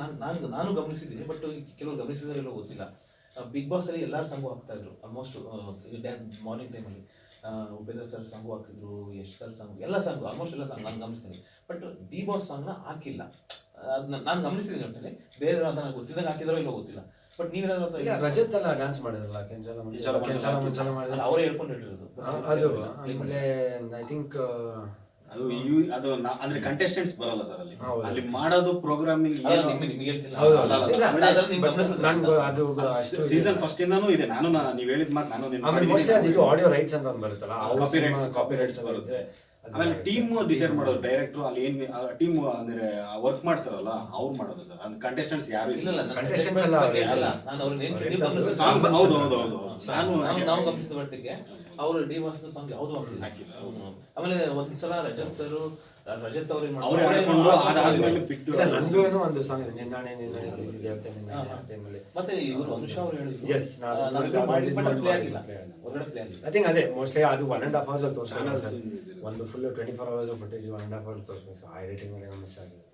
ನಾನು ನಾನು ನಾನು ಗಮನಿಸಿದ್ದೀನಿ ಬಟ್ ಕೆಲವರು ಎಲ್ಲ ಗೊತ್ತಿಲ್ಲ. ಬಿಗ್ ಬಾಸ್ ಅಲ್ಲಿ ಎಲ್ಲರೂ ಸಂಘ ಹಾಕ್ತಾ ಇದ್ರು ಆಲ್ಮೋಸ್ಟ್ ಡ್ಯಾನ್ಸ್ ಮಾರ್ನಿಂಗ್ ಟೈಮಲ್ಲಿ ಉಪೇಂದ್ರ ಸರ್ ಸಾಂಗ್ ಹಾಕಿದ್ರು ಯಶ್ ಸರ್ ಸಾಂಗ್ ಎಲ್ಲ ಸಾಂಗ್ ಆಲ್ಮೋಸ್ಟ್ ಎಲ್ಲ ಸಾಂಗ್ ನಾನು ಗಮನಿಸ್ತೀನಿ. ಬಟ್ ಡಿ ಬಾಸ್ ಸಾಂಗ್ನ ಹಾಕಿಲ್ಲ. ಅದನ್ನ ನಾನು ಗಮನಿಸಿದ್ದೀನಿ ಅಂತಲೇ ಬೇರೆ ಅದನ್ನ ಗೊತ್ತಿದ್ದಾಗ ಹಾಕಿದ್ರೋ ಇಲ್ಲೋ ಗೊತ್ತಿಲ್ಲ. ಬಟ್ ನೀವೇನಾದ್ರೂ ರಜತ್ ಎಲ್ಲ ಡ್ಯಾನ್ಸ್ ಮಾಡಿದ್ರಲ್ಲ ಕೆಂಚಲ ಅವರೇ ಹೇಳ್ಕೊಂಡು ಹೇಳಿರೋದು ಅದು ಆಮೇಲೆ ಐ ಥಿಂಕ್ ಅದು ನಾ- ಅಂದ್ರೆ ಕಂಟೆಸ್ಟೆಂಟ್ಸ್ ಬರಲ್ಲ ಸರ್ ಅಲ್ಲಿ. ಹೌದು. ಅಲ್ಲಿ ಮಾಡೋದು ಪ್ರೋಗ್ರಾಮಿಂಗ್ ಅಲ್ಲ, ನಿಮ್ಗೆ ನಿಮ್ಗೆ ಹೇಳ್ತಿಲ್ಲ ಹೌದು ಅಲ್ಲ, ಅಲ್ಲ, ಇಲ್ಲ, ಅಲ್ಲ, ಅದ್ರಲ್ಲಿ ನಿಮ್ಗೆ ಗಮನಿಸಿದ್ರೆ ನನ್ಗೂ ಅದು ಅಷ್ಟು ಸೀಸನ್ ಫಸ್ಟ್ ಇಂದಾನು ಇದೆ. ನಾನು ನಾ- ನೀವ್ ಹೇಳಿದ ಮಾತು ನಾನು ನೆನ್ಪ್ ಆಮೇಲೆ ಮೋಸ್ಟ್ಲಿ ಅದು ಇದು ಮಾಡಿದ್ದೀನಿ. ಆಡಿಯೋ ರೈಟ್ಸ್ ಅಂತ ಒಂದು ಬರುತ್ತಲ್ಲ ಕಾಪಿ ರೈಟ್ಸ್ ಕಾಪಿ ರೈಟ್ಸ್ ಬರುತ್ತೆ. ಆಮೇಲೆ ಟೀಮ್ ಡಿಸೈಡ್ ಮಾಡೋದು ಡೈರೆಕ್ಟರ್ ಅಲ್ಲಿ ಏನ್ ಟೀಮ್ ಅಂದ್ರೆ ವರ್ಕ್ ಮಾಡ್ತಾರಲ್ಲ ಅವ್ರು ಮಾಡೋದು ಸರ್ ಅಂದ್ರೆ ಕಂಟೆಸ್ಟೆಂಟ್ಸ್ ಯಾರು ಇಲ್ಲ. ಇಲ್ಲ, ನಾನು Contestants ಅವ್ರು ಅಲ್ಲ. ನಾನು ಅವ್ರನ್ನ ಏನ್ Song ಹೌದು. ಹೌದು, ಹೌದು. ನಾನು ನಾವು ಗಮನಿಸಿದ ಮಟ್ಟಿಗೆ ಅವರು ಡಿ ಸಾಂಗ್ ಯಾವ್ದು ಹಾಕಿಲ್ಲ ಆಮೇಲೆ ಒಂದ್ ಸಲ ರಜತ್ ಸರ್ ರಜತ್ ಅವ್ರಿಗೆ ನಂದು ಏನೋ ಒಂದು ಸಾಂಗ್ ಇದೆ ನಿನ್ನಾಣೆ ನಿನ್ನಾಣೆ ಮತ್ತೆ ಇವರು ಅನುಷಾ ಅವ್ರು ಹೇಳಿದ್ರು. ಪ್ಲೇ ಆಗಿಲ್ಲ. ಹೊರಗಡೆ ಪ್ಲೇ ಆಗಿಲ್ಲ. ಐ ಥಿಂಕ್ ಅದೇ ಮೋಸ್ಟ್ಲಿ ಅದು ಒನ್ ಅಂಡ್ ಹಾಫ್ ಅವರ್ಸ್ ಅಲ್ಲಿ ತೋರಿಸ್ತಾರೆ. ಒಂದು full twenty four hours footage one and half hours ತೋರಿಸ್ಬೇಕು. ಆ ಎಡಿಟಿಂಗ್ ಮಿಸ್ ಆಗಿರುತ್ತೆ